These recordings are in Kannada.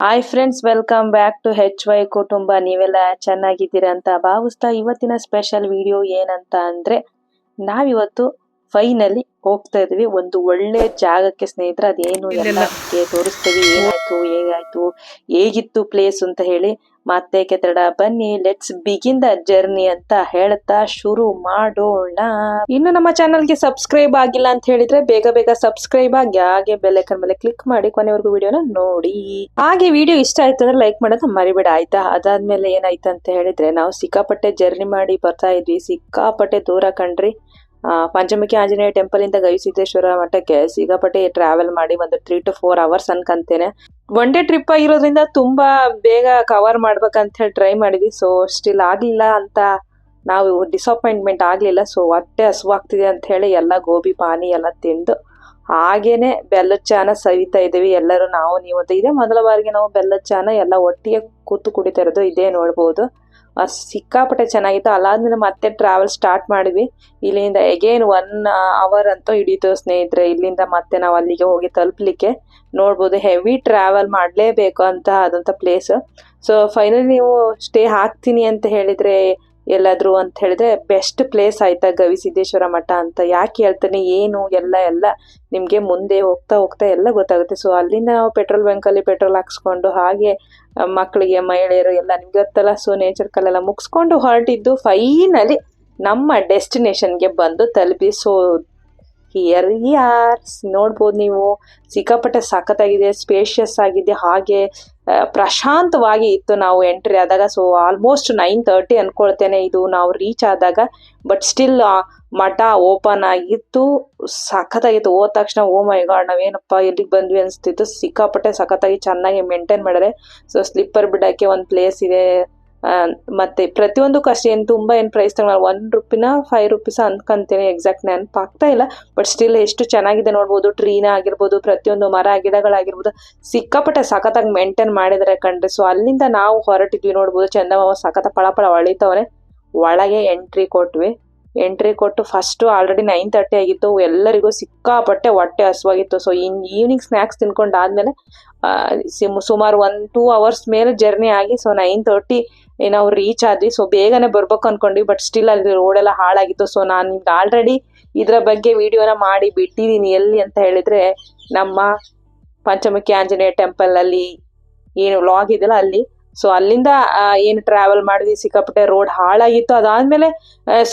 Hi friends welcome back to H Y ಕುಟುಂಬ ನೀವೆಲ್ಲ ಚೆನ್ನಾಗಿದ್ದೀರಾ ಅಂತ ಭಾವಿಸ್ತಾ ಇವತ್ತಿನ ಸ್ಪೆಷಲ್ ವಿಡಿಯೋ ಏನಂತ ಅಂದ್ರೆ ನಾವಿವತ್ತು ಫೈನಲಿ ಹೋಗ್ತಾ ಇದ್ವಿ ಒಂದು ಒಳ್ಳೆ ಜಾಗಕ್ಕೆ ಸ್ನೇಹಿತರೆ ಅದೇನು ಎಲ್ಲ ತೋರಿಸ್ತೀವಿ. ಏನಾಯ್ತು ಹೇಗಾಯ್ತು ಹೇಗಿತ್ತು ಪ್ಲೇಸ್ ಅಂತ ಹೇಳಿ ಮತ್ತೆ ತಡ ಬನ್ನಿ ಲೆಟ್ಸ್ ಬಿಗಿನ್ ದ ಜರ್ನಿ ಅಂತ ಹೇಳ್ತಾ ಶುರು ಮಾಡೋಣ. ಇನ್ನು ನಮ್ಮ ಚಾನಲ್ಗೆ ಸಬ್ಸ್ಕ್ರೈಬ್ ಆಗಿಲ್ಲ ಅಂತ ಹೇಳಿದ್ರೆ ಬೇಗ ಬೇಗ ಸಬ್ಸ್ಕ್ರೈಬ್ ಆಗಿ, ಹಾಗೆ ಬೆಲ್ ಐಕನ್ ಮೇಲೆ ಕ್ಲಿಕ್ ಮಾಡಿ ಕೊನೆವರೆಗೂ ವಿಡಿಯೋನ ನೋಡಿ. ಹಾಗೆ ವಿಡಿಯೋ ಇಷ್ಟ ಆಯ್ತು ಅಂದ್ರೆ ಲೈಕ್ ಮಾಡೋದು ಮರಿಬೇಡ, ಆಯ್ತಾ? ಅದಾದ್ಮೇಲೆ ಏನಾಯ್ತು ಅಂತ ಹೇಳಿದ್ರೆ ನಾವು ಸಿಕ್ಕಾಪಟ್ಟೆ ಜರ್ನಿ ಮಾಡಿ ಬರ್ತಾ ಇದ್ವಿ. ಸಿಕ್ಕಾಪಟ್ಟೆ ದೂರ ಕಂಡ್ರಿ ಪಂಚಮುಖಿ ಆಂಜನೇಯ ಟೆಂಪಲ್ ಇಂದ ಗವಿಸಿದ್ದೇಶ್ವರ ಮಠಕ್ಕೆ ಸಿಗಾಪಟ್ಟೆ ಟ್ರಾವೆಲ್ ಮಾಡಿ ಒಂದು ತ್ರೀ ಟು ಫೋರ್ ಅವರ್ಸ್ ಅನ್ಕಂತೇನೆ ಒನ್ ಡೇ ಟ್ರಿಪ್ ಆಗಿರೋದ್ರಿಂದ ತುಂಬಾ ಬೇಗ ಕವರ್ ಮಾಡ್ಬೇಕಂತ ಹೇಳಿ ಟ್ರೈ ಮಾಡಿದ್ವಿ. ಸೊ ಸ್ಟಿಲ್ ಆಗ್ಲಿಲ್ಲ ಅಂತ ನಾವು ಡಿಸಪಾಯಿಂಟ್ಮೆಂಟ್ ಆಗ್ಲಿಲ್ಲ. ಸೊ ಹೊಟ್ಟೆ ಹಸುವಾಗ್ತಿದೆ ಅಂತ ಹೇಳಿ ಎಲ್ಲ ಗೋಬಿ, ಪಾನಿ ಎಲ್ಲ ತಿಂದು ಹಾಗೇನೆ ಬೆಲ್ಲದ ಚಾನ ಸವಿತಾ ಇದ್ದೀವಿ. ಎಲ್ಲರೂ ನಾವು, ನೀವು ಅಂತ ಇದೇ. ಮೊದಲ ಬಾರಿಗೆ ನಾವು ಬೆಲ್ಲದ ಚಾನ ಎಲ್ಲ ಒಟ್ಟಿಗೆ ಕೂತು ಕುಡಿತಾ ಇರೋದು ಇದೇ ನೋಡ್ಬೋದು. ಸಿಕ್ಕಾಪಟ್ಟೆ ಚೆನ್ನಾಗಿತ್ತು. ಅಲ್ಲಾದ್ಮೇಲೆ ಮತ್ತೆ ಟ್ರಾವೆಲ್ ಸ್ಟಾರ್ಟ್ ಮಾಡಿದ್ವಿ. ಇಲ್ಲಿಂದ ಎಗೇನ್ ಒನ್ ಅವರ್ ಅಂತೂ ಹಿಡೀತು ಸ್ನೇಹಿತರೆ. ಇಲ್ಲಿಂದ ಮತ್ತೆ ನಾವು ಅಲ್ಲಿಗೆ ಹೋಗಿ ತಲುಪಲಿಕ್ಕೆ. ನೋಡ್ಬೋದು ಹೆವಿ ಟ್ರಾವೆಲ್ ಮಾಡಲೇಬೇಕು ಅಂತ ಆದಂಥ ಪ್ಲೇಸ್ ಸೊ ಫೈನಲಿ ನೀವು ಸ್ಟೇ ಹಾಕ್ತೀನಿ ಅಂತ ಹೇಳಿದರೆ ಎಲ್ಲಾದರೂ ಅಂತ ಹೇಳಿದ್ರೆ ಬೆಸ್ಟ್ ಪ್ಲೇಸ್ ಆಯ್ತಾ ಗವಿಸಿದ್ದೇಶ್ವರ ಮಠ ಅಂತ? ಯಾಕೆ ಹೇಳ್ತಾನೆ? ಏನು? ಎಲ್ಲ ಎಲ್ಲ ನಿಮಗೆ ಮುಂದೆ ಹೋಗ್ತಾ ಹೋಗ್ತಾ ಎಲ್ಲ ಗೊತ್ತಾಗುತ್ತೆ. ಸೊ ಅಲ್ಲಿಂದ ನಾವು ಪೆಟ್ರೋಲ್ ಬಂಕಲ್ಲಿ ಪೆಟ್ರೋಲ್ ಹಾಕ್ಸ್ಕೊಂಡು ಹಾಗೆ ಮಕ್ಕಳಿಗೆ, ಮಹಿಳೆಯರು ಎಲ್ಲ ನಿಮ್ಗೆ ಗೊತ್ತಲ್ಲ ಸೊ ನೇಚರ್ ಕಲ್ಲೆಲ್ಲ ಮುಗಿಸ್ಕೊಂಡು ಹೊರಟಿದ್ದು ಫೈನಲಿ ನಮ್ಮ ಡೆಸ್ಟಿನೇಷನ್ಗೆ ಬಂದು ತಲುಪಿ. ಸೊ ಹಿಯರ್ ಯಾರ್ಸ್ ನೋಡ್ಬೋದು ನೀವು. ಸಿಕ್ಕಾಪಟ್ಟೆ ಸಖತ್ತಾಗಿದೆ ಸ್ಪೇಷಿಯಸ್ ಆಗಿದೆ, ಹಾಗೆ ಪ್ರಶಾಂತವಾಗಿ ಇತ್ತು ನಾವು ಎಂಟ್ರಿ ಆದಾಗ. ಸೊ ಆಲ್ಮೋಸ್ಟ್ ನೈನ್ ತರ್ಟಿ ಅನ್ಕೊಳ್ತೇನೆ ಇದು ನಾವು ರೀಚ್ ಆದಾಗ. ಬಟ್ ಸ್ಟಿಲ್ ಮಠ ಓಪನ್ ಆಗಿತ್ತು. ಸಖತ್ತಾಗಿತ್ತು. ಹೋದ ತಕ್ಷಣ ಓ ಮೈ ಗಾಡ್ ನಾವೇನಪ್ಪ ಎಲ್ಲಿಗೆ ಬಂದ್ವಿ ಅನಿಸ್ತಿತ್ತು. ಸಿಕ್ಕಾಪಟ್ಟೆ ಸಖತ್ತಾಗಿ ಚೆನ್ನಾಗಿ ಮೇಂಟೈನ್ ಮಾಡಿದ್ರೆ. ಸೊ ಸ್ಲಿಪ್ಪರ್ ಬಿಡಕ್ಕೆ ಒಂದು ಪ್ಲೇಸ್ ಇದೆ. ಮತ್ತೆ ಪ್ರತಿಯೊಂದಕ್ಕೂ ಅಷ್ಟೇ ಏನು ತುಂಬ ಏನು ಪ್ರೈಸ್ ತಗೊಳ್ಳಲ್ಲ ಒನ್ ರುಪಿನ ಫೈವ್ ರುಪೀಸ್ ಅಂದ್ಕೊಂತೀನಿ ಎಕ್ಸಾಕ್ಟ್ ನೆನಪಾಗ್ತಾ ಇಲ್ಲ. ಬಟ್ ಸ್ಟಿಲ್ ಎಷ್ಟು ಚೆನ್ನಾಗಿದೆ ನೋಡ್ಬೋದು. ಟ್ರೀನ ಆಗಿರ್ಬೋದು, ಪ್ರತಿಯೊಂದು ಮರ, ಗಿಡಗಳಾಗಿರ್ಬೋದು. ಸಿಕ್ಕಾಪಟ್ಟೆ ಸಖತ್ತಾಗಿ ಮೇಂಟೈನ್ ಮಾಡಿದರೆ ಕಣ್ರಿ. ಸೊ ಅಲ್ಲಿಂದ ನಾವು ಹೊರಟಿದ್ವಿ ನೋಡ್ಬೋದು. ಚಂದಮಾವ ಸಖತ್ತ ಪಳಪಳ ಹೊಳಿತವ್ರೆ ಒಳಗೆ ಎಂಟ್ರಿ ಕೊಟ್ವಿ. ಎಂಟ್ರಿ ಕೊಟ್ಟು ಫಸ್ಟು ಆಲ್ರೆಡಿ ನೈನ್ ತರ್ಟಿ ಆಗಿತ್ತು. ಎಲ್ಲರಿಗೂ ಸಿಕ್ಕಾಪಟ್ಟೆ ಹೊಟ್ಟೆ ಹಸುವಾಗಿತ್ತು. ಸೊ ಇನ್ ಈವ್ನಿಂಗ್ ಸ್ನ್ಯಾಕ್ಸ್ ತಿನ್ಕೊಂಡು ಆದ್ಮೇಲೆ ಸುಮಾರು ಒನ್ ಟೂ ಅವರ್ಸ್ ಮೇಲೆ ಜರ್ನಿ ಆಗಿ ಸೊ ನೈನ್ ತರ್ಟಿ ನಾವು ರೀಚ್ ಆದ್ವಿ. ಸೊ ಬೇಗನೆ ಬರ್ಬೇಕು ಅನ್ಕೊಂಡ್ವಿ ಬಟ್ ಸ್ಟಿಲ್ ಅಲ್ಲಿ ರೋಡ್ ಎಲ್ಲ ಹಾಳಾಗಿತ್ತು. ಸೊ ನಾನು ನಿಮ್ಗೆ ಆಲ್ರೆಡಿ ಇದರ ಬಗ್ಗೆ ವಿಡಿಯೋನ ಮಾಡಿ ಬಿಟ್ಟಿದ್ದೀನಿ ಎಲ್ಲಿ ಅಂತ ಹೇಳಿದ್ರೆ ನಮ್ಮ ಪಂಚಮುಖಿ ಆಂಜನೇಯ ಟೆಂಪಲ್ ಅಲ್ಲಿ ಏನು ವ್ಲಾಗ್ ಇದೆಯಲ್ಲ ಅಲ್ಲಿ. ಸೊ ಅಲ್ಲಿಂದ ಏನು ಟ್ರಾವೆಲ್ ಮಾಡಿದ್ವಿ. ಸಿಕ್ಕಾಪಟ್ಟೆ ರೋಡ್ ಹಾಳಾಗಿತ್ತು. ಅದಾದ್ಮೇಲೆ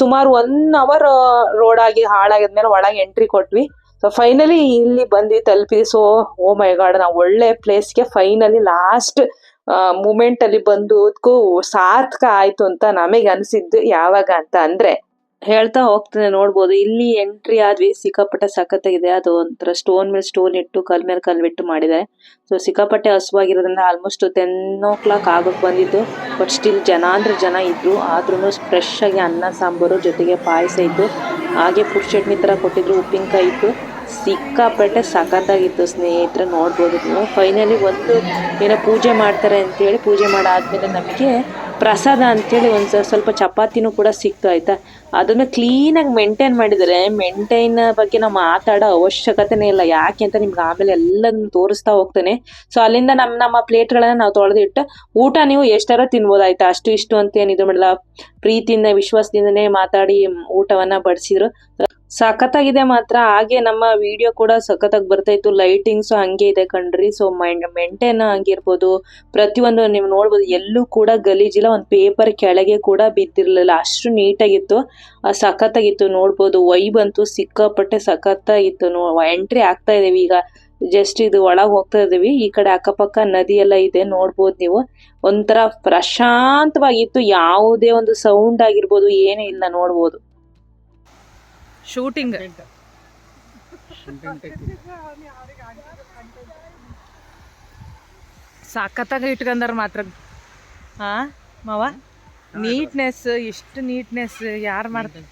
ಸುಮಾರು ಒನ್ ಅವರ್ ರೋಡ್ ಆಗಿ ಹಾಳಾಗಿದ್ಮೇಲೆ ಒಳಗೆ ಎಂಟ್ರಿ ಕೊಟ್ವಿ. ಸೊ ಫೈನಲಿ ಇಲ್ಲಿ ಬಂದ್ವಿ ತಲುಪಿ ಸೊ ಓ ಮೈ ಗಾಡ್ ನಾವು ಒಳ್ಳೆ ಪ್ಲೇಸ್ಗೆ ಫೈನಲಿ ಲಾಸ್ಟ್ ಮೂಮೆಂಟ್ ಅಲ್ಲಿ ಬಂದಕ್ಕೂ ಸಾರ್ಥಕ ಆಯ್ತು ಅಂತ ನಮಗೆ ಅನಿಸಿದ್ದು ಯಾವಾಗ ಅಂತ ಅಂದ್ರೆ, ಹೇಳ್ತಾ ಹೋಗ್ತೇನೆ ನೋಡ್ಬೋದು. ಇಲ್ಲಿ ಎಂಟ್ರಿ ಆದ್ವಿ, ಸಿಕ್ಕಾಪಟ್ಟೆ ಸಖತ್ತಾಗಿದೆ ಅದು ಒಂಥರ ಸ್ಟೋನ್ ಮೇಲೆ ಸ್ಟೋನ್ ಇಟ್ಟು ಕಲ್ ಮೇಲೆ ಕಲ್ ಬಿಟ್ಟು ಮಾಡಿದ್ದಾರೆ ಸೊ ಸಿಕ್ಕಾಪಟ್ಟೆ ಹಸುವಾಗಿರೋದ್ರಿಂದ ಆಲ್ಮೋಸ್ಟ್ ಟೆನ್ ಓ ಕ್ಲಾಕ್ ಆಗೋಕ್ ಬಂದಿದ್ದು. ಬಟ್ ಸ್ಟಿಲ್ ಜನ ಅಂದ್ರೆ ಜನ ಇದ್ರು. ಆದ್ರೂ ಫ್ರೆಶ್ ಆಗಿ ಅನ್ನ, ಸಾಂಬಾರು ಜೊತೆಗೆ ಪಾಯಸ ಇತ್ತು. ಹಾಗೆ ಪುಟ್ ಚಟ್ನಿ ತರ ಕೊಟ್ಟಿದ್ರು, ಉಪ್ಪಿನಕಾಯಿ ಇತ್ತು. ಸಿಕ್ಕಾಪಟ್ಟೆ ಸಖತ್ತಾಗಿತ್ತು ಸ್ನೇಹಿತರೆ, ನೋಡ್ಬೋದು ನೀವು. ಫೈನಲಿ ಒಂದು ಏನೋ ಪೂಜೆ ಮಾಡ್ತಾರೆ ಅಂತೇಳಿ, ಪೂಜೆ ಮಾಡಾದ್ಮೇಲೆ ನಮಗೆ ಪ್ರಸಾದ ಅಂತೇಳಿ ಒಂದು ಸ್ವಲ್ಪ ಚಪಾತಿನೂ ಕೂಡ ಸಿಕ್ತು, ಆಯ್ತಾ? ಅದನ್ನ ಕ್ಲೀನಾಗಿ ಮೇಂಟೈನ್ ಮಾಡಿದರೆ ಮೇಂಟೈನ್ ಬಗ್ಗೆ ನಾವು ಮಾತಾಡೋ ಅವಶ್ಯಕತೆನೇ ಇಲ್ಲ. ಯಾಕೆ ಅಂತ ನಿಮ್ಗೆ ಆಮೇಲೆ ಎಲ್ಲದನ್ನು ತೋರಿಸ್ತಾ ಹೋಗ್ತೇನೆ. ಸೊ ಅಲ್ಲಿಂದ ನಮ್ಮ ನಮ್ಮ ಪ್ಲೇಟ್ಗಳನ್ನ ನಾವು ತೊಳೆದಿಟ್ಟು ಊಟ ನೀವು ಎಷ್ಟಾರ ತಿನ್ಬೋದಾಯ್ತಾ ಅಷ್ಟು ಇಷ್ಟು ಅಂತ ಏನು ಇದು ಮಾಡಲ್ಲ. ಪ್ರೀತಿಯಿಂದ, ವಿಶ್ವಾಸದಿಂದನೇ ಮಾತಾಡಿ ಊಟವನ್ನ ಬಡಿಸಿದ್ರು. ಸಖತ್ತಾಗಿದೆ ಮಾತ್ರ. ಹಾಗೆ ನಮ್ಮ ವಿಡಿಯೋ ಕೂಡ ಸಖತ್ತಾಗಿ ಬರ್ತಾ ಇತ್ತು. ಲೈಟಿಂಗ್ಸ್ ಹಂಗೆ ಇದೆ ಕಣ್ರಿ. ಸೊ ಮೆಂಟೇನ್ ಆಗಿರ್ಬೋದು. ಪ್ರತಿಯೊಂದು ನೀವು ನೋಡ್ಬೋದು, ಎಲ್ಲೂ ಕೂಡ ಗಲೀಜಿಲ್ಲ. ಒಂದು ಪೇಪರ್ ಕೆಳಗೆ ಕೂಡ ಬಿದ್ದಿರ್ಲಿಲ್ಲ. ಅಷ್ಟು ನೀಟಾಗಿತ್ತು. ಸಖತ್ತಾಗಿತ್ತು. ನೋಡ್ಬೋದು, ವೈ ಬಂತು. ಸಿಕ್ಕಾಪಟ್ಟೆ ಸಖತ್ತಾಗಿತ್ತು. ನೋ ಎಂಟ್ರಿ ಆಗ್ತಾ ಇದೀವಿ ಈಗ. ಜಸ್ಟ್ ಇದು ಒಳಗೆ ಹೋಗ್ತಾ ಇದೀವಿ. ಈ ಕಡೆ ಅಕ್ಕಪಕ್ಕ ನದಿ ಎಲ್ಲ ಇದೆ. ನೋಡ್ಬೋದು ನೀವು. ಒಂಥರ ಪ್ರಶಾಂತವಾಗಿತ್ತು. ಯಾವುದೇ ಒಂದು ಸೌಂಡ್ ಆಗಿರ್ಬೋದು, ಏನೇ ಇಲ್ಲ. ನೋಡ್ಬೋದು. ಶೂಟಿಂಗ್ ಸಾಕತ್ತಾಗ ಇಟ್ಕೊಂಡಾರ ಮಾತ್ರ. ಹಾ ಮಾವ? ನೀಟ್ನೆಸ್ ಎಷ್ಟು ನೀಟ್ನೆಸ್ ಯಾರು ಮಾಡ್ತಾರೆ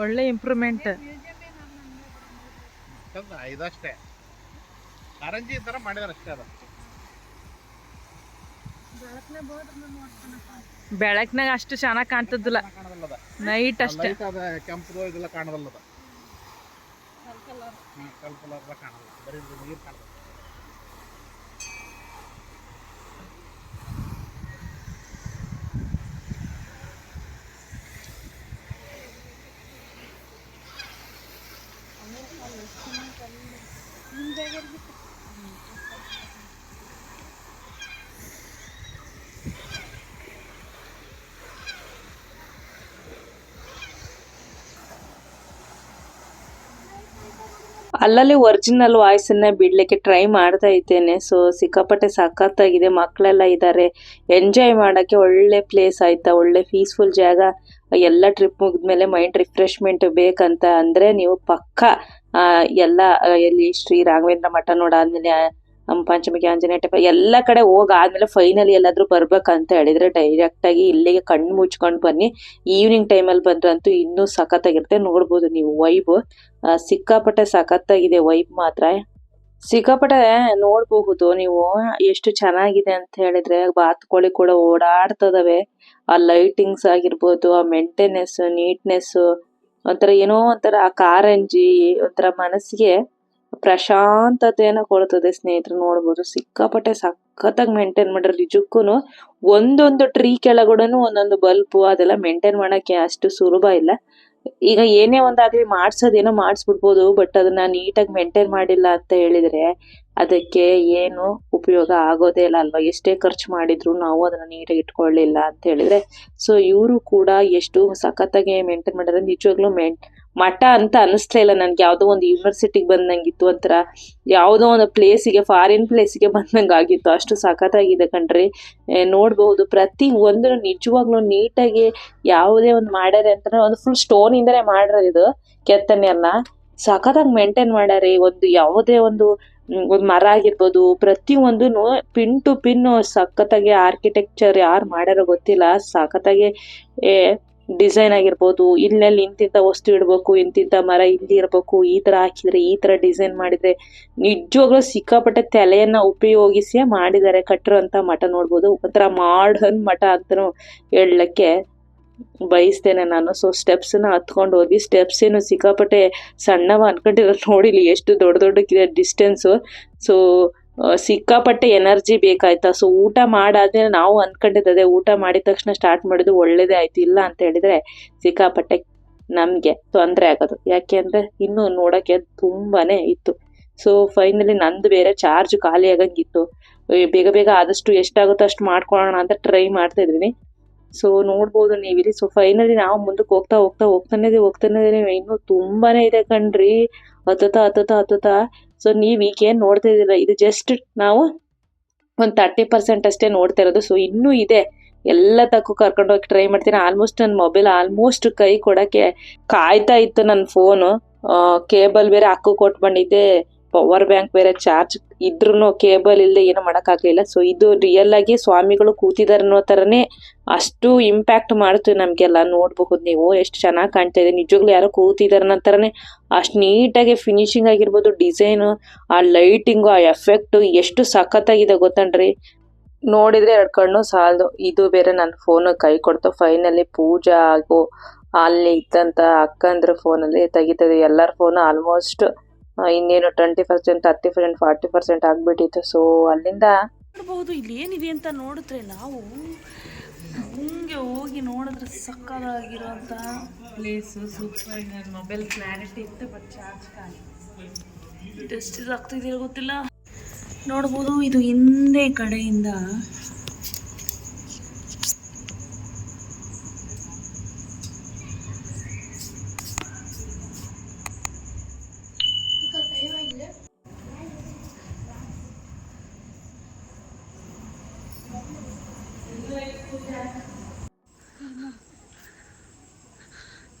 ಒಳ್ಳೆ ಇಂಪ್ರೂವ್ಮೆಂಟ್ ಇದಷ್ಟೇ. ಕಾರಂಜಿ ತರ ಮಾಡಿದಾರೆ ಅಷ್ಟೇ ಅದು. ಬೆಳಕ್ನಾಗ ಅಷ್ಟು ಚೆನ್ನಾಗಿ ಕಾಣ್ತದಿಲ್ಲ ಕಾಣದಲ್ಲದ? ನೈಟ್ ಅಷ್ಟೇ. ಕೆಂಪು ಇದೆಲ್ಲ ಕಾಣದಲ್ಲದ? ಕಲ್ಪಲಾರ್ದ ಕಾಣಲ್ಲ. ಬರೀ ನೀರು ಕಾಣಲ್ಲ. ಅಲ್ಲಲ್ಲಿ ಒರಿಜಿನಲ್ ವಾಯ್ಸನ್ನ ಬಿಡ್ಲಿಕ್ಕೆ ಟ್ರೈ ಮಾಡ್ತಾ ಇದ್ದೇನೆ. ಸೊ ಸಿಕ್ಕಾಪಟ್ಟೆ ಸಖತ್ತಾಗಿದೆ ಮಕ್ಕಳೆಲ್ಲ ಇದ್ದಾರೆ ಎಂಜಾಯ್ ಮಾಡೋಕ್ಕೆ ಒಳ್ಳೆ ಪ್ಲೇಸ್ ಆಯ್ತಾ? ಒಳ್ಳೆ ಪೀಸ್ಫುಲ್ ಜಾಗ? ಎಲ್ಲ ಟ್ರಿಪ್ ಮುಗಿದ್ಮೇಲೆ ಮೈಂಡ್ ರಿಫ್ರೆಶ್ಮೆಂಟ್ ಬೇಕಂತ ಅಂದ್ರೆ ನೀವು ಪಕ್ಕ ಎಲ್ಲ ಆ, ಎಲ್ಲಿ ಶ್ರೀ ರಾಘವೇಂದ್ರ ಮಠ ನೋಡಾದ್ಮೇಲೆ ಆ, ಪಂಚಮುಖಿ ಆಂಜನೇಯ ಟೆಂಪಲ್ ಎಲ್ಲ ಕಡೆ ಹೋಗಾದ್ಮೇಲೆ ಫೈನಲಿ ಎಲ್ಲಾದ್ರೂ ಬರ್ಬೇಕಂತ ಹೇಳಿದ್ರೆ ಡೈರೆಕ್ಟ್ ಆಗಿ ಇಲ್ಲಿಗೆ ಕಣ್ಣು ಮುಚ್ಕೊಂಡು ಬನ್ನಿ. ಈವ್ನಿಂಗ್ ಟೈಮಲ್ಲಿ ಬಂದ್ರಂತೂ ಇನ್ನೂ ಸಖತ್ತಾಗಿರುತ್ತೆ. ನೋಡ್ಬೋದು ನೀವು ವೈಬ್ ಸಿಕ್ಕಾಪಟ್ಟೆ ಸಖತ್ತಾಗಿದೆ ವೈಬ್ ಮಾತ್ರ. ಸಿಕ್ಕಾಪಟ್ಟೆ ನೋಡಬಹುದು ನೀವು ಎಷ್ಟು ಚೆನ್ನಾಗಿದೆ ಅಂತ ಹೇಳಿದ್ರೆ ಬಾತುಕೋಳಿ ಕೂಡ ಓಡಾಡ್ತದವೆ ಆ ಲೈಟಿಂಗ್ಸ್ ಆಗಿರ್ಬೋದು ಆ ಮೆಂಟೆನೆನ್ಸ್ ನೀಟ್ನೆಸ್ ಒಂಥರ ಏನೋ ಒಂಥರ ಆ ಕಾರಂಜಿ ಒಂಥರ ಮನಸ್ಸಿಗೆ ಪ್ರಶಾಂತತೆಯನ್ನ ಕೊಡ್ತದೆ ಸ್ನೇಹಿತರು, ನೋಡ್ಬೋದು. ಸಿಕ್ಕಾಪಟ್ಟೆ ಸಖತ್ತಾಗಿ ಮೇಂಟೈನ್ ಮಾಡ್ರೆ ನಿಜಕ್ಕೂ ಒಂದೊಂದು ಟ್ರೀ ಕೆಳಗಡೆ ಒಂದೊಂದು ಬಲ್ಬು ಅದೆಲ್ಲ ಮೇಂಟೈನ್ ಮಾಡಕ್ಕೆ ಅಷ್ಟು ಸುಲಭ ಇಲ್ಲ. ಈಗ ಏನೇ ಒಂದಾಗ್ಲಿ ಮಾಡ್ಸೋದೇನೋ ಮಾಡಿಸ್ಬಿಡ್ಬೋದು ಬಟ್ ಅದನ್ನ ನೀಟಾಗಿ ಮೇಂಟೈನ್ ಮಾಡಿಲ್ಲ ಅಂತ ಹೇಳಿದ್ರೆ ಅದಕ್ಕೆ ಏನು ಉಪಯೋಗ ಆಗೋದೇ ಇಲ್ಲ ಅಲ್ವಾ? ಎಷ್ಟೇ ಖರ್ಚು ಮಾಡಿದ್ರು ನಾವು ಅದನ್ನ ನೀಟಾಗಿ ಇಟ್ಕೊಳ್ಳಿಲ್ಲ ಅಂತ ಹೇಳಿದ್ರೆ ಸೊ ಇವರು ಕೂಡ ಎಷ್ಟು ಸಖತ್ತಾಗಿ ಮೇಂಟೈನ್ ಮಾಡಿದ್ರೆ ನಿಜವಾಗ್ಲೂ ಮೇನ್ ಮಠ ಅಂತ ಅನಿಸ್ಲೇ ಇಲ್ಲ ನನ್ಗೆ. ಯಾವುದೋ ಒಂದು ಯೂನಿವರ್ಸಿಟಿಗೆ ಬಂದಂಗಿತ್ತು ಒಂಥರ, ಯಾವುದೋ ಒಂದು ಪ್ಲೇಸಿಗೆ ಫಾರಿನ್ ಪ್ಲೇಸಿಗೆ ಬಂದಂಗೆ ಆಗಿತ್ತು. ಅಷ್ಟು ಸಖತ್ತಾಗಿದೆ ಕಣ್ರಿ. ನೋಡ್ಬಹುದು, ಪ್ರತಿ ಒಂದು ನಿಜವಾಗ್ಲೂ ನೀಟಾಗಿ ಯಾವುದೇ ಒಂದು ಮಾಡ್ಯಾರೆ ಅಂತ ಒಂದು ಫುಲ್ ಸ್ಟೋನ್ ಇಂದನೆ ಮಾಡ್ರ ಇದು ಕೆತ್ತನೆ ಎಲ್ಲ ಸಖತ್ತಾಗಿ ಮೇಂಟೈನ್ ಮಾಡ್ಯಾರೆ. ಒಂದು ಯಾವುದೇ ಒಂದು ಒಂದು ಮರ ಆಗಿರ್ಬೋದು, ಪ್ರತಿ ಒಂದೂನು ಪಿನ್ ಟು ಪಿನ್ ಸಖತ್ತಾಗಿ ಆರ್ಕಿಟೆಕ್ಚರ್ ಯಾರು ಮಾಡ್ಯಾರೋ ಗೊತ್ತಿಲ್ಲ. ಸಖತ್ತಾಗಿ ಡಿಸೈನ್ ಆಗಿರ್ಬೋದು, ಇಲ್ಲೆಲ್ಲಿ ಇಂತಿಂತ ವಸ್ತು ಇಡಬೇಕು, ಇಂತಿಂತ ಮರ ಇಲ್ಲಿ ಇರಬೇಕು, ಈ ತರ ಹಾಕಿದ್ರೆ, ಈ ತರ ಡಿಸೈನ್ ಮಾಡಿದ್ರೆ ನಿಜವಾಗ್ಲೂ ಸಿಕ್ಕಾಪಟ್ಟೆ ತಲೆಯನ್ನ ಉಪಯೋಗಿಸಿ ಮಾಡಿದ್ದಾರೆ, ಕಟ್ಟಿರುವಂತ ಮಠ ನೋಡ್ಬೋದು. ಒಂಥರ ಮಾಡರ್ನ್ ಮಠ ಅಂತಾನು ಹೇಳಕ್ಕೆ ಬಯಸ್ತೇನೆ ನಾನು. ಸೊ ಸ್ಟೆಪ್ಸ್ನ ಹತ್ಕೊಂಡು ಹೋದ್ವಿ ಸ್ಟೆಪ್ಸ್ ಏನು ಸಿಕ್ಕಾಪಟ್ಟೆ ಸಣ್ಣವ ಅನ್ಕೊಂಡಿರೋ ನೋಡಿಲಿ ಎಷ್ಟು ದೊಡ್ಡ ದೊಡ್ಡಕ್ಕಿದೆ ಡಿಸ್ಟೆನ್ಸ್ ಸೊ ಸಿಕ್ಕಾಪಟ್ಟೆ ಎನರ್ಜಿ ಬೇಕಾಯ್ತಾ. ಸೊ, ಊಟ ಮಾಡಾದ್ಮೇಲೆ ನಾವು ಅನ್ಕೊಂಡಿದ್ದು ಅದೇ ಊಟ ಮಾಡಿದ ತಕ್ಷಣ ಸ್ಟಾರ್ಟ್ ಮಾಡೋದು ಒಳ್ಳೇದೇ ಆಯ್ತು. ಇಲ್ಲ ಅಂತ ಹೇಳಿದ್ರೆ ಸಿಕ್ಕಾಪಟ್ಟೆ ನಮಗೆ ತೊಂದರೆ ಆಗೋದು. ಯಾಕೆ ಅಂದರೆ ಇನ್ನು ನೋಡಕ್ಕೆ ತುಂಬಾನೇ ಇತ್ತು. ಸೊ ಫೈನಲಿ ನಂದು ಬೇರೆ ಚಾರ್ಜ್ ಖಾಲಿ ಆಗಂಗಿತ್ತು. ಬೇಗ ಬೇಗ ಆದಷ್ಟು ಎಷ್ಟಾಗುತ್ತೋ ಅಷ್ಟು ಮಾಡ್ಕೊಳ್ಳೋಣ ಅಂತ ಟ್ರೈ ಮಾಡ್ತಾ ಇದ್ದೀನಿ. ಸೊ, ನೋಡ್ಬೋದು ನೀವಿಲ್ಲಿ. ಸೊ ಫೈನಲಿ ನಾವು ಮುಂದಕ್ಕೆ ಹೋಗ್ತಾ ಹೋಗ್ತಾ ಹೋಗ್ತಾನೆ ಹೋಗ್ತಾನೆ. ಇನ್ನು ತುಂಬಾನೇ ಇದೆ ಕಣ್ರಿ. ಹತ್ತತ ಹತ್ತತ ಹತ್ತತ ಸೊ ನೀವು ಈಗೇನ್ ನೋಡ್ತಾ ಇದ್ದೀರ? ಇದು ಜಸ್ಟ್ ನಾವು ಒಂದು ತರ್ಟಿ ಪರ್ಸೆಂಟ್ ಅಷ್ಟೇ ನೋಡ್ತಾ ಇರೋದು. ಸೊ ಇನ್ನೂ ಇದೆ. ಎಲ್ಲ ತಕ್ಕೂ ಕರ್ಕೊಂಡು ಹೋಗಿ ಟ್ರೈ ಮಾಡ್ತೀನಿ. ಆಲ್ಮೋಸ್ಟ್ ನನ್ನ ಮೊಬೈಲ್ ಆಲ್ಮೋಸ್ಟ್ ಕೈ ಕೊಡೋಕ್ಕೆ ಕಾಯ್ತಾ ಇತ್ತು ನನ್ನ ಫೋನು ಕೇಬಲ್ ಬೇರೆ ಹಾಕು ಕೊಟ್ಟು ಪವರ್ ಬ್ಯಾಂಕ್ ಬೇರೆ ಚಾರ್ಜ್ ಇದ್ರೂ ಕೇಬಲ್ ಇಲ್ಲದೆ ಏನು ಮಾಡೋಕ್ಕಾಗಲಿಲ್ಲ. ಸೊ ಇದು ರಿಯಲ್ ಆಗಿ ಸ್ವಾಮಿಗಳು ಕೂತಿದ್ದಾರೆ ಅನ್ನೋ ಥರನೇ ಅಷ್ಟು ಇಂಪ್ಯಾಕ್ಟ್ ಮಾಡ್ತೀವಿ ನಮಗೆಲ್ಲ. ನೋಡಬಹುದು ನೀವು ಎಷ್ಟು ಚೆನ್ನಾಗಿ ಕಾಣ್ತಾ ಇದೆ. ನಿಜವಾಗ್ಲೂ ಯಾರೋ ಕೂತಿದ್ದಾರೆ ಅನ್ನೋ ಥರನೇ ಅಷ್ಟು ನೀಟಾಗಿ ಫಿನಿಶಿಂಗ್ ಆಗಿರ್ಬೋದು ಡಿಸೈನು ಆ ಲೈಟಿಂಗು ಆ ಎಫೆಕ್ಟು ಎಷ್ಟು ಸಖತ್ತಾಗಿದೆ ಗೊತ್ತನ್ರಿ? ನೋಡಿದರೆ ಎರಡು ಕಣ್ಣು ಸಾಲದು. ಇದು ಬೇರೆ ನನ್ನ ಫೋನು ಕೈ ಕೊಡ್ತು. ಫೈನಲಿ ಪೂಜಾ ಆಗೋ. ಅಲ್ಲಿ ಇದ್ದಂಥ ಅಕ್ಕಂದ್ರ ಫೋನಲ್ಲಿ ತೆಗಿತದೆ. ಎಲ್ಲರ ಫೋನು ಆಲ್ಮೋಸ್ಟ್ ಇನ್ನೇನು twenty percent thirty percent forty percent ಆಗ್ಬಿಟ್ಟಿತ್ತು. ಸೊ ಅಲ್ಲಿಂದ ನೋಡ್ಬೋದು, ಇಲ್ಲಿ ಏನಿದೆ ಅಂತ ನೋಡಿದ್ರೆ ನಾವು ಹಂಗೆ ಹೋಗಿ ನೋಡಿದ್ರೆ ಸಕ್ಕದಾಗಿರೋಂಥ ಪ್ಲೇಸು ಸೂಪರ್ ಮೊಬೈಲ್ ಕ್ಲಾರಿಟಿ ಇತ್ತು ಬಟ್ ಚಾರ್ಜ್ ಖಾಲಿ ಎಷ್ಟು ಆಗ್ತಿದೆ ಗೊತ್ತಿಲ್ಲ. ನೋಡ್ಬೋದು, ಇದು ಹಿಂದೆ ಕಡೆಯಿಂದ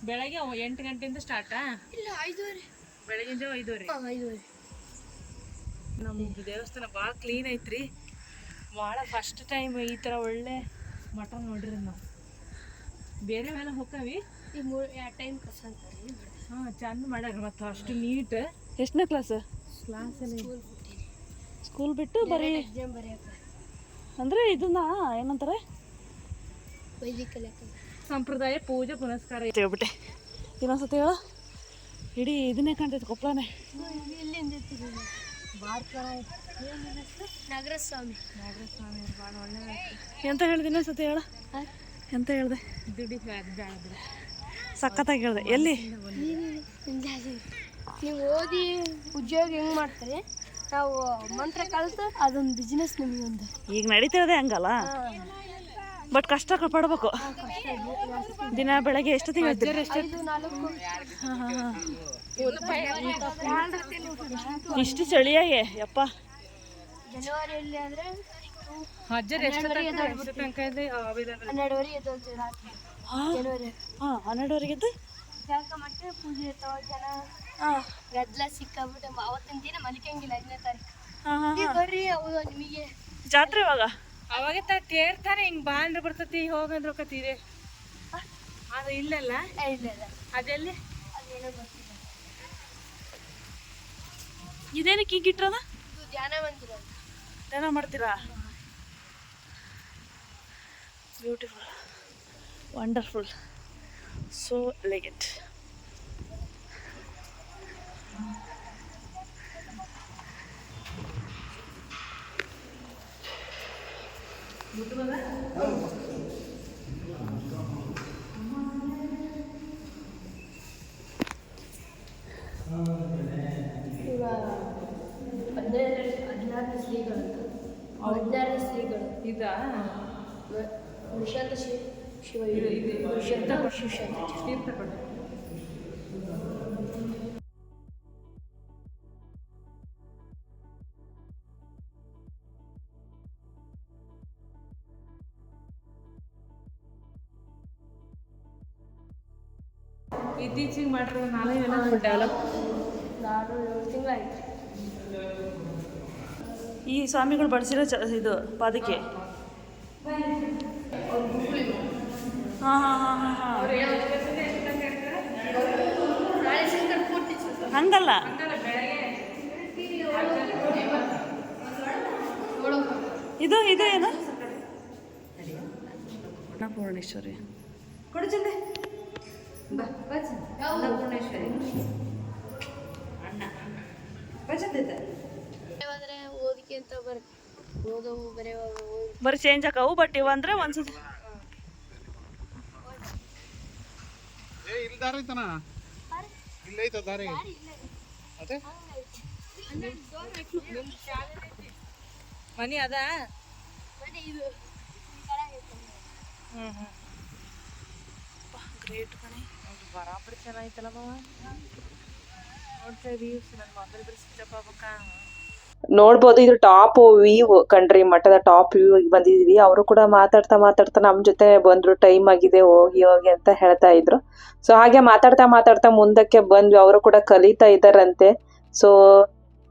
ಬೆಳಗ್ಗೆ ಎಂಟು ಗಂಟೆಯಿಂದ ಸ್ಟಾರ್ಟಾ ಇಲ್ಲ ಐದೂವರೆ. ಬೆಳಗಿನ ಜಾವ ಐದೂವರೆ ಐದೂವರೆ. ನಮ್ದು ದೇವಸ್ಥಾನ ಭಾಳ ಕ್ಲೀನ್ ಐತ್ರಿ. ಭಾಳ ಫಸ್ಟ್ ಟೈಮ್ ಈ ಥರ ಒಳ್ಳೆ ಮಟನ್ ನೋಡ್ರಿ ನಾವು. ಬೇರೆ ಮೇಲೆ ಹೋಗ್ತಾವಿ? ಈ ಮೂರು ಎರಡು ಟೈಮ್ ಕಸ ಅಂತಾರೆ ಹಾಂ ಚಂದ ಮಾಡ್ಯಾರ ಮತ್ತು ಅಷ್ಟು ನೀಟ್ ಎಷ್ಟನೇ ಕ್ಲಾಸ್ ಕ್ಲಾಸ್ ಸ್ಕೂಲ್ ಬಿಟ್ಟು ಬರೀ ಅಂದರೆ ಇದನ್ನ ಏನಂತಾರೆ? ವೈದಿಕ ಸಂಪ್ರದಾಯ ಪೂಜೆ ಪುನಸ್ಕಾರ ಐತೆ. ಹೇಳ್ಬಿಟ್ಟೆ. ಇನ್ನೊಂದ್ಸತಿ ಹೇಳ? ಇಡೀ ಇದನ್ನೇ ಕಾಣ್ತೈತೆ ಕೊಪ್ಪಳನೇ. ಎಂತ ಹೇಳ್ದೆ ಇನ್ನೊಂದ್ಸತಿ ಹೇಳ. ಎಂತ ಹೇಳ್ದೆ? ಸಖತ್ತಾಗಿ ಹೇಳ್ದೆ. ಎಲ್ಲಿ? ನೀವು ಓದಿ ಉದ್ಯೋಗ ಹೆಂಗ್ ಮಾಡ್ತಾರೆ? ನಾವು ಮಂತ್ರ ಕಲಿತು ಅದೊಂದು ಬಿಸ್ನೆಸ್ ಒಂದು. ಈಗ ನಡೀತಿರೋದೇ ಹಂಗಲ್ಲ? ಬಟ್ ಕಷ್ಟ ಪಡ್ಬೇಕು. ದಿನ ಬೆಳಗ್ಗೆ ಎಷ್ಟೊತ್ತಿಗೆ ಹೇಳ್ತೀರಿ ಇಷ್ಟು ಚಳಿಯಾಗೆ, ಯಪ್ಪ. ಹನ್ನೆರಡುವರೆಗೆ ಪೂಜೆ ಜನ ಗದ್ದಲ ಸಿಕ್ಕಾಬಿಟ್ಟು ಅವತ್ತಿನ ದಿನ ಮಲಿಕಂಗಿಲ್ಲ ಐದನೇ ತಾರೀಕು ಬರ್ರಿ ಅವು ನಿಮಗೆ ಜಾತ್ರೆ ಇವಾಗ ಅವಾಗ ತೇರ್ತಾರೆ ಹಿಂಗ್ ಅಂದ್ರೆ ಬರ್ತತಿ ಹೋಗಂದ್ರೆ ಹೋಗತ್ತೀರಿ ಅದು ಇಲ್ಲಲ್ಲ? ಅದೆಲ್ಲಿ? ಕಿಂಗಿಟ್ರದ ಇದೇನಕ್ಕೆ ಈಗ ಇಟ್ರದ ಧ್ಯಾನ ಮಂದಿರ. ಧ್ಯಾನ ಮಾಡ್ತೀರಾ? ಬ್ಯೂಟಿಫುಲ್ ವಂಡರ್ಫುಲ್ ಸೋ ಎಲಿಗೆಂಟ್ ಹದಿನಾರನೇ ಶ್ರೀಗಳು ಅಂತ ಹದಿನಾರನೇ ಶ್ರೀಗಳು ಇದಾ ವಿಷಾಂತ ಶಿವ ಶಿವ ಇತ್ತೀಚಿಗೆ ಮಾಡಿರೋ ನಾಳೆ ಎಲ್ಲ ಡೆವಲಪ್ ಈ ಸ್ವಾಮಿಗಳು ಬಳಸಿರೋ ಚ ಇದು, ಪಾದಕ್ಕೆ. ಹಾಂ ಹಾಂ ಹಾಂ ಹಾಂ ಹಾಂ. ಹಂಗಲ್ಲ. ಇದು ಇದು ಏನು? ಅನ್ನಪೂರ್ಣೇಶ್ವರಿ ಬಂದ್ರೆ ಓದಿಕೆ ಅಂತ ಬರ್ ಓದವು ಬರೆಯುವಾಗ ಬರೀ ಚೇಂಜ್ ಆಕವು ಬಟ್ ಇವ ಅಂದ್ರೆ ಒಂದ್ಸತಿ ಏ ಇಲ್ಲಿ ದಾರಿ ಐತನ ಇಲ್ಲ ಐತ ದಾರಿ? ಅದೇ? ಮನಿ ಅದ? ಹ್ಮ್ ಇದು ಹ್ಞೂ ಗ್ರೇಟ್ ಕಣೆ ಬರಾಬರಿ ಚೆನ್ನಾಗಿತ್ತಲ್ಲ ನೋಡ್ತಾ ವ್ಯೂಸ್ ನೋಡ್ಬೋದು ಇದು ಟಾಪ್ ವ್ಯೂ ಕಂಡ್ರಿ ಮಠದ ಟಾಪ್ ವ್ಯೂ ಬಂದಿದೀವಿ. ಅವರು ಕೂಡ ಮಾತಾಡ್ತಾ ಮಾತಾಡ್ತಾ ನಮ್ಮ ಜೊತೆ ಬಂದ್ರು ಟೈಮ್ ಆಗಿದೆ, ಹೋಗಿ ಹೋಗಿ ಅಂತ ಹೇಳ್ತಾ ಇದ್ರು. ಸೊ ಹಾಗೆ ಮಾತಾಡ್ತಾ ಮಾತಾಡ್ತಾ ಮುಂದಕ್ಕೆ ಬಂದ್ವಿ. ಅವರು ಕೂಡ ಕಲಿತಾ ಇದ್ದಾರಂತೆ. ಸೊ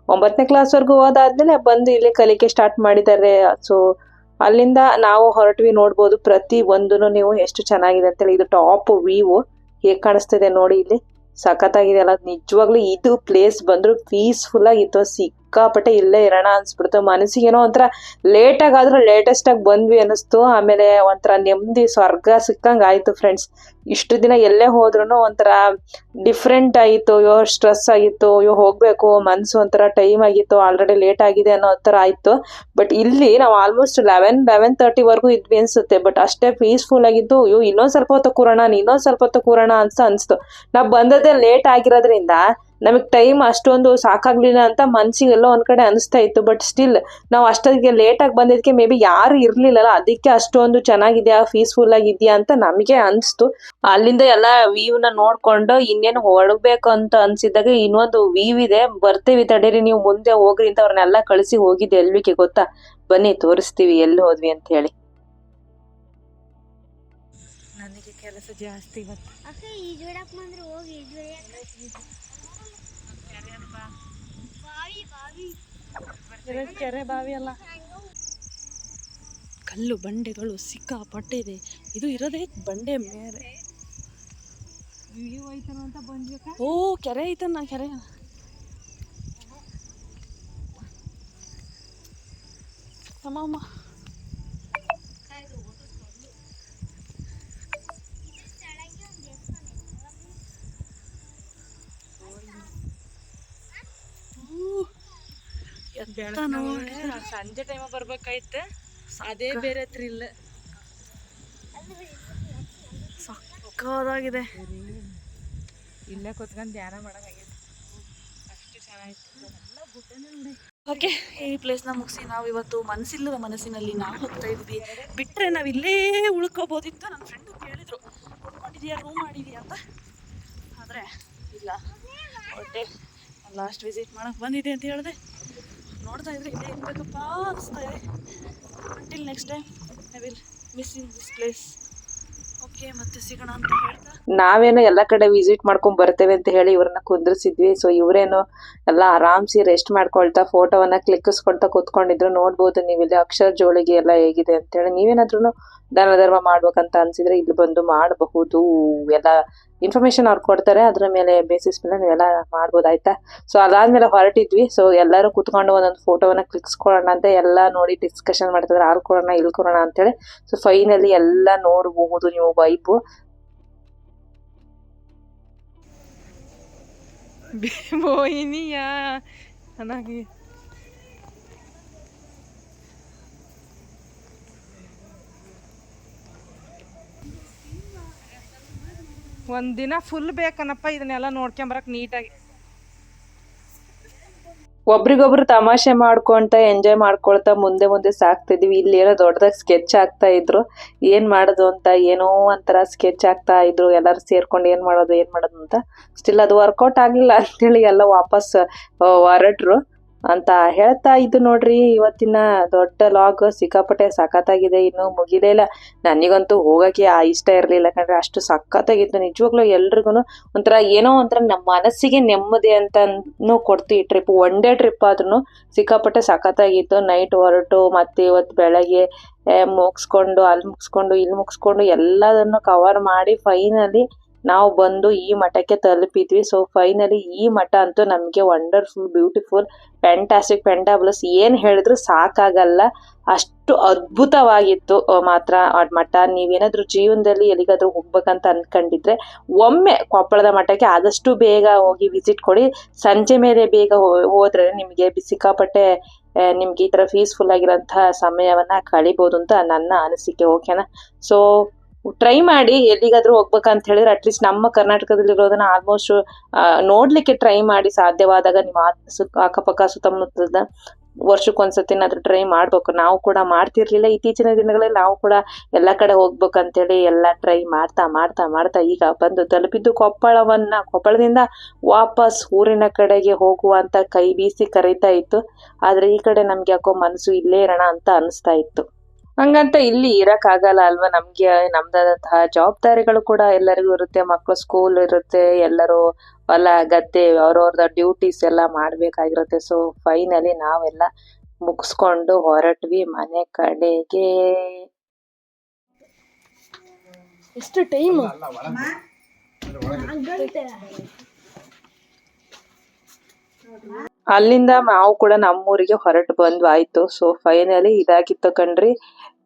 ಒಂಬತ್ತನೇ ಕ್ಲಾಸ್ ವರ್ಗು ಓದಾದ್ಮೇಲೆ ಬಂದು ಇಲ್ಲಿ ಕಲಿಕೆ ಸ್ಟಾರ್ಟ್ ಮಾಡಿದ್ದಾರೆ. ಸೊ ಅಲ್ಲಿಂದ ನಾವು ಹೊರಟ್ವಿ ನೋಡ್ಬೋದು. ಪ್ರತಿ ಒಂದನ್ನು ನೀವು ಎಷ್ಟು ಚೆನ್ನಾಗಿದೆ ಅಂತೇಳಿ. ಇದು ಟಾಪ್ ವ್ಯೂ ಹೇಗ್ ಕಾಣಿಸ್ತಿದೆ ನೋಡಿ ಇಲ್ಲಿ. ಸಖತ್ತಾಗಿದೆ ಅಲ್ಲ. ನಿಜವಾಗ್ಲೂ ಇದು ಪ್ಲೇಸ್ ಬಂದ್ರು ಪೀಸ್ಫುಲ್ ಆಗಿತ್ತು. ಸಿಕ್ಕಾಪಟ್ಟೆ ಇಲ್ಲೇ ಇರೋಣ ಅನ್ಸ್ಬಿಡ್ತು. ಮನಸ್ಸಿಗೆ ಏನೋ ಒಂಥರ ಲೇಟೆಸ್ಟ್ ಆಗಿ ಬಂದ್ವಿ ಅನ್ನಿಸ್ತು. ಆಮೇಲೆ ಒಂಥರ ನೆಮ್ಮದಿ, ಸ್ವರ್ಗ ಸಿಕ್ಕಂಗ್ ಆಯ್ತು ಫ್ರೆಂಡ್ಸ್ ಇಷ್ಟು ದಿನ ಎಲ್ಲೇ ಹೋದ್ರು ಒಂಥರ ಡಿಫ್ರೆಂಟ್ ಆಯಿತು. ಅಯ್ಯೋ ಸ್ಟ್ರೆಸ್ ಆಗಿತ್ತು. ಅಯ್ಯೋ, ಹೋಗ್ಬೇಕು. ಮನ್ಸು ಒಂಥರ ಟೈಮ್ ಆಗಿತ್ತು. ಆಲ್ರೆಡಿ ಲೇಟ್ ಆಗಿದೆ ಅನ್ನೋ ಥರ ಆಯ್ತು. ಬಟ್ ಇಲ್ಲಿ ನಾವು ಆಲ್ಮೋಸ್ಟ್ ಲೆವೆನ್ ಲೆವೆನ್ ತರ್ಟಿವರೆಗೂ ಇದ್ವಿ ಅನ್ಸುತ್ತೆ. ಬಟ್ ಅಷ್ಟೇ ಪೀಸ್ಫುಲ್ ಆಗಿದ್ದು, ಅಯ್ಯೋ, ಇನ್ನೊಂದ್ ಸ್ವಲ್ಪ ಹೊತ್ತು ಕೂರೋಣ, ಇನ್ನೊಂದ್ ಸ್ವಲ್ಪ ಹೊತ್ತು ಕೂರೋಣ ಅಂತ ಅನ್ಸ್ತು. ನಾವು ಬಂದದ್ದೇ ಲೇಟ್ ಆಗಿರೋದ್ರಿಂದ ನಮಗೆ ಟೈಮ್ ಅಷ್ಟೊಂದು ಸಾಕಾಗ್ಲಿಲ್ಲ ಅಂತ ಮನ್ಸಿಗೆ ಎಲ್ಲೋ ಒಂದ್ ಕಡೆ ಅನಿಸ್ತಾ ಇತ್ತು ಬಟ್ ಸ್ಟಿಲ್ ನಾವು ಅಷ್ಟೊತ್ತಿಗೆ ಲೇಟಾಗಿ ಆಗಿ ಬಂದಿದ್ದಕ್ಕೆ ಮೇ ಬಿ ಯಾರು ಇರ್ಲಿಲ್ಲಲ್ಲ ಅದಕ್ಕೆ ಅಷ್ಟೊಂದು ಚೆನ್ನಾಗಿದ್ಯಾ ಪೀಸ್ಫುಲ್ ಆಗಿದೆಯಾ ಅಂತ ನಮಗೆ ಅನಿಸ್ತು. ಅಲ್ಲಿಂದ ಎಲ್ಲ ವ್ಯೂನ ನೋಡ್ಕೊಂಡು ಇನ್ನೇನು ಹೊರಡ್ಬೇಕು ಅಂತ ಅನ್ಸಿದಾಗ ಇನ್ನೊಂದು ವ್ಯೂ ಇದೆ ಬರ್ತೀವಿ ತಡೀರಿ ನೀವು ಮುಂದೆ ಹೋಗ್ರಿ ಅಂತ ಅವ್ರನ್ನೆಲ್ಲ ಕಳಿಸಿ ಹೋಗಿದ್ದೆ ಎಲ್ವಿಕೆ ಗೊತ್ತಾ. ಬನ್ನಿ ತೋರಿಸ್ತೀವಿ ಎಲ್ಲಿ ಹೋದ್ವಿ ಅಂತ ಹೇಳಿ. ನನಗೆ ಕೆಲಸ ಜಾಸ್ತಿ ಇವತ್ತು ಕೆರೆ ಬಾವಿ ಅಲ್ಲ. ಕಲ್ಲು ಬಂಡೆಗಳು ಸಿಕ್ಕಾಪಟ್ಟೆ ಇದೆ ಇದು ಇರೋದೇ ಬಂಡೆ ಮೇಲೆ ಓ, ಕೆರೆ ಐತನ್ನ ಕೆರೆ. ಅಮ್ಮ ಸಂಜೆ ಟೈಮ್ ಬರ್ಬೇಕಾಯ್ತು. ಅದೇ ಬೇರೆ ಥ್ರಿಲ್ ಸಕ್ಕದಾಗಿದೆ ಇಲ್ಲೇ ಕೂತ್ಕೊಂಡು ಧ್ಯಾನ ಮಾಡೋದಾಗಿದೆ ಅಷ್ಟು ಚೆನ್ನಾಗಿತ್ತು. ಓಕೆ ಈ ಪ್ಲೇಸ್ನ ಮುಗಿಸಿ ನಾವು ಇವತ್ತು ಮನಸ್ಸಿಲ್ಲದ ಮನಸ್ಸಿನಲ್ಲಿ ನಾವು ಹೋಗ್ತಾ ಇದ್ವಿ. ಬಿಟ್ಟರೆ ನಾವು ಇಲ್ಲೇ ಉಳ್ಕೋಬೋದಿತ್ತು. ನನ್ನ ಫ್ರೆಂಡು ಕೇಳಿದ್ರು ಉಳ್ಕೊಂಡಿದ್ಯಾ? ರೂಮ್ ಮಾಡಿದ್ಯಾ? ಅಂತ. ಆದರೆ ಇಲ್ಲ. ಓಕೆ ಲಾಸ್ಟ್ ವಿಸಿಟ್ ಮಾಡೋಕೆ ಬಂದಿದೆ ಅಂತ ಹೇಳಿದೆ. ನೋಡ್ತಾ ಇದ್ರೆ ಇಲ್ಲೇ ಇರ್ಬೇಕಪ್ಪ ಅನಿಸ್ತಾ ಇದೆ. Until next time I will miss in this place ನಾವೇನೋ ಎಲ್ಲ ಕಡೆ ವಿಸಿಟ್ ಮಾಡ್ಕೊಂಡ್ ಬರ್ತೇವೆ ಅಂತ ಹೇಳಿ ಇವ್ರನ್ನ ಕುಂದ್ರಿಸಿದ್ವಿ. ಸೊ ಇವರೇನೋ ಎಲ್ಲ ಆರಾಮ್ಸಿ ರೆಸ್ಟ್ ಮಾಡ್ಕೊಳ್ತಾ ಫೋಟೋವನ್ನ ಕ್ಲಿಕ್ಕಿಸ್ಕೊಳ್ತಾ ಕೂತ್ಕೊಂಡಿದ್ರು ನೋಡ್ಬೋದು. ನೀವಿಲ್ಲಿ ಅಕ್ಷರ ಜೋಳಿಗೆ ಎಲ್ಲ ಹೇಗಿದೆ ಅಂತ ಹೇಳಿ ನೀವೇನಾದ್ರೂ ದಾನ ಧರ್ಮ ಮಾಡ್ಬೇಕಂತ ಅನ್ಸಿದ್ರೆ ಇಲ್ಲಿ ಬಂದು ಮಾಡಬಹುದು. ಎಲ್ಲ ಇನ್ಫಾರ್ಮೇಶನ್ ಅವ್ರು ಕೊಡ್ತಾರೆ, ಅದ್ರ ಮೇಲೆ ಬೇಸಿಸ್ ಮೇಲೆ ನೀವೆಲ್ಲ ಮಾಡ್ಬೋದು, ಆಯ್ತಾ? ಸೊ ಅದಾದ್ಮೇಲೆ ಹೊರಟಿದ್ವಿ. ಸೊ ಎಲ್ಲರೂ ಕುತ್ಕೊಂಡು ಒಂದೊಂದು ಫೋಟೋವನ್ನ ಕ್ಲಿಕ್ಸ್ಕೊಳ್ಳೋಣ ಅಂತ ಎಲ್ಲ ನೋಡಿ ಡಿಸ್ಕಷನ್ ಮಾಡ್ತಾರೆ ಅಲ್ಲಿ ಕೊಡೋಣ, ಇಲ್ಲಿ ಕೊಡೋಣ ಅಂತೇಳಿ. ಸೊ ಫೈನಲಿ ಎಲ್ಲ ನೋಡಬಹುದು ನೀವು ವೈಬು ಮೋಹಿನಿಯಾ ಚೆನ್ನಾಗಿ ಒಂದಿನ ಫುಲ್ ಬೇಕನಪ್ಪ, ಇದನ್ನೆಲ್ಲ ನೋಡ್ಕೊಂಬರಕ್ ನೀಟಾಗಿ. ಒಬ್ರಿಗೊಬ್ರು ತಮಾಷೆ ಮಾಡ್ಕೊಂತ ಎಂಜಾಯ್ ಮಾಡ್ಕೊಳ್ತಾ ಮುಂದೆ ಮುಂದೆ ಸಾಕ್ತಿದ್ವಿ. ಇಲ್ಲಿ ಏನೋ ದೊಡ್ಡದಾಗಿ ಸ್ಕೆಚ್ ಆಗ್ತಾ ಇದ್ರು. ಏನ್ ಮಾಡೋದು ಅಂತ, ಏನೋ ಒಂಥರ ಸ್ಕೆಚ್ ಆಗ್ತಾ ಇದ್ರು. ಎಲ್ಲರೂ ಸೇರ್ಕೊಂಡು ಏನ್ ಮಾಡೋದು ಏನ್ ಮಾಡೋದು ಅಂತ. ಸ್ಟಿಲ್ ಅದು ವರ್ಕೌಟ್ ಆಗ್ಲಿಲ್ಲ ಅಂತೇಳಿ ಎಲ್ಲ ವಾಪಸ್ ಹೊರಟ್ರು. ಅಂತ ಹೇಳ್ತಾ ಇದ್ದು ನೋಡ್ರಿ, ಇವತ್ತಿನ ದೊಡ್ಡ ಲಾಗ್ ಸಿಕ್ಕಾಪಟ್ಟೆ ಸಖತ್ತಾಗಿದೆ ಇನ್ನು ಮುಗಿಲೇ ಇಲ್ಲ. ನನಗಂತೂ ಹೋಗಕ್ಕೆ ಆ ಇಷ್ಟ ಇರಲಿಲ್ಲ ಯಾಕಂದ್ರೆ ಅಷ್ಟು ಸಖತ್ತಾಗಿತ್ತು ನಿಜವಾಗ್ಲೂ ಎಲ್ರಿಗೂ ಒಂಥರ ಏನೋ ಒಂಥರ ನಮ್ಮ ಮನಸ್ಸಿಗೆ ನೆಮ್ಮದಿ ಅಂತನು ಕೊಡ್ತು ಟ್ರಿಪ್ ಒನ್ ಡೇ ಟ್ರಿಪ್ ಆದ್ರೂ ಸಿಕ್ಕಾಪಟ್ಟೆ ಸಖತ್ತಾಗಿತ್ತು ನೈಟ್ ಹೊರಟು, ಮತ್ತೆ ಇವತ್ತು ಬೆಳಗ್ಗೆ ಮುಗಿಸ್ಕೊಂಡು, ಅಲ್ಲಿ ಮುಗಿಸ್ಕೊಂಡು, ಇಲ್ಲಿ ಮುಗಿಸ್ಕೊಂಡು ಎಲ್ಲದನ್ನು ಕವರ್ ಮಾಡಿ ಫೈನಲಿ ನಾವು ಬಂದು ಈ ಮಠಕ್ಕೆ ತಲುಪಿದ್ವಿ. ಸೊ ಫೈನಲಿ ಈ ಮಠ ಅಂತೂ ನಮಗೆ ವಂಡರ್ಫುಲ್ ಬ್ಯೂಟಿಫುಲ್ ಫ್ಯಾಂಟಾಸ್ಟಿಕ್ ಪೆಂಟಾಬ್ಲಸ್ ಏನು ಹೇಳಿದ್ರು ಸಾಕಾಗಲ್ಲ. ಅಷ್ಟು ಅದ್ಭುತವಾಗಿತ್ತು ಮಾತ್ರ ಆ ಮಠ. ನೀವೇನಾದರೂ ಜೀವನದಲ್ಲಿ ಎಲ್ಲಿಗಾದರೂ ಹೋಗ್ಬೇಕಂತ ಅನ್ಕೊಂಡಿದ್ರೆ ಒಮ್ಮೆ ಕೊಪ್ಪಳದ ಮಠಕ್ಕೆ ಆದಷ್ಟು ಬೇಗ ಹೋಗಿ ವಿಸಿಟ್ ಕೊಡಿ. ಸಂಜೆ ಮೇಲೆ ಬೇಗ ಹೋದ್ರೆ ನಿಮಗೆ ಸಿಕ್ಕಾಪಟ್ಟೆ ನಿಮ್ಗೆ ಈ ತರ ಪೀಸ್ಫುಲ್ ಆಗಿರೋಂತಹ ಸಮಯವನ್ನ ಕಳಿಬೋದು ಅಂತ ನನ್ನ ಅನಿಸಿಕೆ ಓಕೆನಾ ಸೊ ಟ್ರೈ ಮಾಡಿ ಎಲ್ಲಿಗಾದ್ರೂ ಹೋಗ್ಬೇಕಂತ ಹೇಳಿದ್ರೆ ಅಟ್ಲೀಸ್ಟ್ ನಮ್ಮ ಕರ್ನಾಟಕದಲ್ಲಿರೋದನ್ನ ಆಲ್ಮೋಸ್ಟ್ ನೋಡ್ಲಿಕ್ಕೆ ಟ್ರೈ ಮಾಡಿ ಸಾಧ್ಯವಾದಾಗ ನಿಮ್ಮ ಅಕ್ಕಪಕ್ಕ ಸುತ್ತಮುತ್ತದ ವರ್ಷಕ್ಕೊಂದ್ಸತಿನಾದ್ರೂ ಟ್ರೈ ಮಾಡ್ಬೇಕು. ನಾವು ಕೂಡ ಮಾಡ್ತಿರ್ಲಿಲ್ಲ. ಇತ್ತೀಚಿನ ದಿನಗಳಲ್ಲಿ ನಾವು ಕೂಡ ಎಲ್ಲ ಕಡೆ ಹೋಗ್ಬೇಕಂತೇಳಿ ಎಲ್ಲ ಟ್ರೈ ಮಾಡ್ತಾ ಮಾಡ್ತಾ ಮಾಡ್ತಾ ಈಗ ಬಂದು ತಲುಪಿದ್ದು ಕೊಪ್ಪಳವನ್ನ. ಕೊಪ್ಪಳದಿಂದ ವಾಪಸ್ ಊರಿನ ಕಡೆಗೆ ಹೋಗುವಂತ ಕೈ ಬೀಸಿ ಕರೀತಾ ಇತ್ತು. ಆದ್ರೆ ಈ ಕಡೆ ನಮ್ಗೆ ಯಾಕೋ ಮನಸ್ಸು ಇಲ್ಲೇ ಇರೋಣ ಅಂತ ಅನಿಸ್ತಾ ಇತ್ತು. ಹಂಗಂತ ಇಲ್ಲಿ ಇರಕ್ಕಾಗಲ್ಲ ಅಲ್ವಾ ನಮ್ಗೆ ನಮ್ದಾದಂತಹ ಜವಾಬ್ದಾರಿಗಳು ಕೂಡ ಎಲ್ಲರಿಗೂ ಇರುತ್ತೆ ಮಕ್ಕಳು ಸ್ಕೂಲ್ ಇರುತ್ತೆ ಎಲ್ಲರೂ ಹೊಲ ಗದ್ದೆ ಅವ್ರವ್ರದ ಡ್ಯೂಟೀಸ್ ಎಲ್ಲ ಮಾಡ್ಬೇಕಾಗಿರುತ್ತೆ. ಸೊ ಫೈನಲಿ ನಾವೆಲ್ಲ ಮುಗಿಸ್ಕೊಂಡು ಹೊರಟ್ವಿ ಮನೆ ಕಡೆಗೆ. ಎಷ್ಟು ಟೈಮ್ ಅಲ್ಲಿಂದ ನಾವು ಕೂಡ ನಮ್ಮೂರಿಗೆ ಹೊರಟು ಬಂದ್ವಾಯ್ತು. ಸೊ ಫೈನಲಿ ಇದಾಗಿತ್ತು ಕಣ್ರಿ.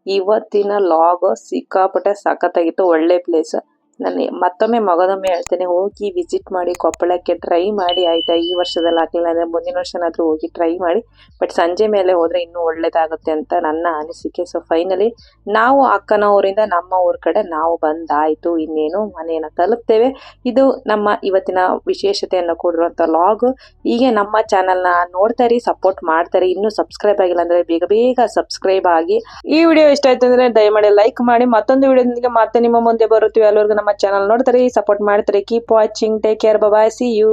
ಇವತ್ತಿನ ಲಾಗ್ ಸಿಕ್ಕಾಪಟ್ಟೆ ಸಖತ್ತಾಗಿತ್ತು ಒಳ್ಳೆ ಪ್ಲೇಸ್ ನಾನು ಮತ್ತೊಮ್ಮೆ ಮಗದೊಮ್ಮೆ ಹೇಳ್ತೇನೆ, ಹೋಗಿ ವಿಸಿಟ್ ಮಾಡಿ ಕೊಪ್ಪಳಕ್ಕೆ ಟ್ರೈ ಮಾಡಿ, ಆಯ್ತಾ? ಈ ವರ್ಷದಲ್ಲಿ ಆಗಲಿಲ್ಲ ಅಂದರೆ ಮುಂದಿನ ವರ್ಷನಾದರೂ ಹೋಗಿ ಟ್ರೈ ಮಾಡಿ. ಬಟ್ ಸಂಜೆ ಮೇಲೆ ಹೋದರೆ ಇನ್ನೂ ಒಳ್ಳೇದಾಗುತ್ತೆ ಅಂತ ನನ್ನ ಅನಿಸಿಕೆ. ಸೊ ಫೈನಲಿ ನಾವು ಅಕ್ಕನ ಊರಿಂದ ನಮ್ಮ ಊರ ಕಡೆ ನಾವು ಬಂದಾಯಿತು. ಇನ್ನೇನು ಮನೆಯನ್ನು ತಲುಪ್ತೇವೆ. ಇದು ನಮ್ಮ ಇವತ್ತಿನ ವಿಶೇಷತೆಯನ್ನು ಕೊಡಿರುವಂಥ ಲಾಗ್ ಹೀಗೆ ನಮ್ಮ ಚಾನಲ್ನ ನೋಡ್ತಾ ಇರಿ ಸಪೋರ್ಟ್ ಮಾಡ್ತಾರೆ ಇನ್ನೂ ಸಬ್ಸ್ಕ್ರೈಬ್ ಆಗಿಲ್ಲ ಅಂದರೆ ಬೇಗ ಬೇಗ ಸಬ್ಸ್ಕ್ರೈಬ್ ಆಗಿ. ಈ ವಿಡಿಯೋ ಇಷ್ಟ ಆಯ್ತು ಅಂದರೆ ದಯಮಾಡಿ ಲೈಕ್ ಮಾಡಿ. ಮತ್ತೊಂದು ವಿಡಿಯೋದೊಂದಿಗೆ ಮತ್ತೆ ನಿಮ್ಮ ಮುಂದೆ ಬರುತ್ತೀವಿ. ಅಲ್ಲಿವರೆಗೂ ನಮ್ಮ ಚಾನಲ್ ನೋಡ್ತಾರೆ ಸಪೋರ್ಟ್ ಮಾಡ್ತಾರೆ. Keep watching take care bye see you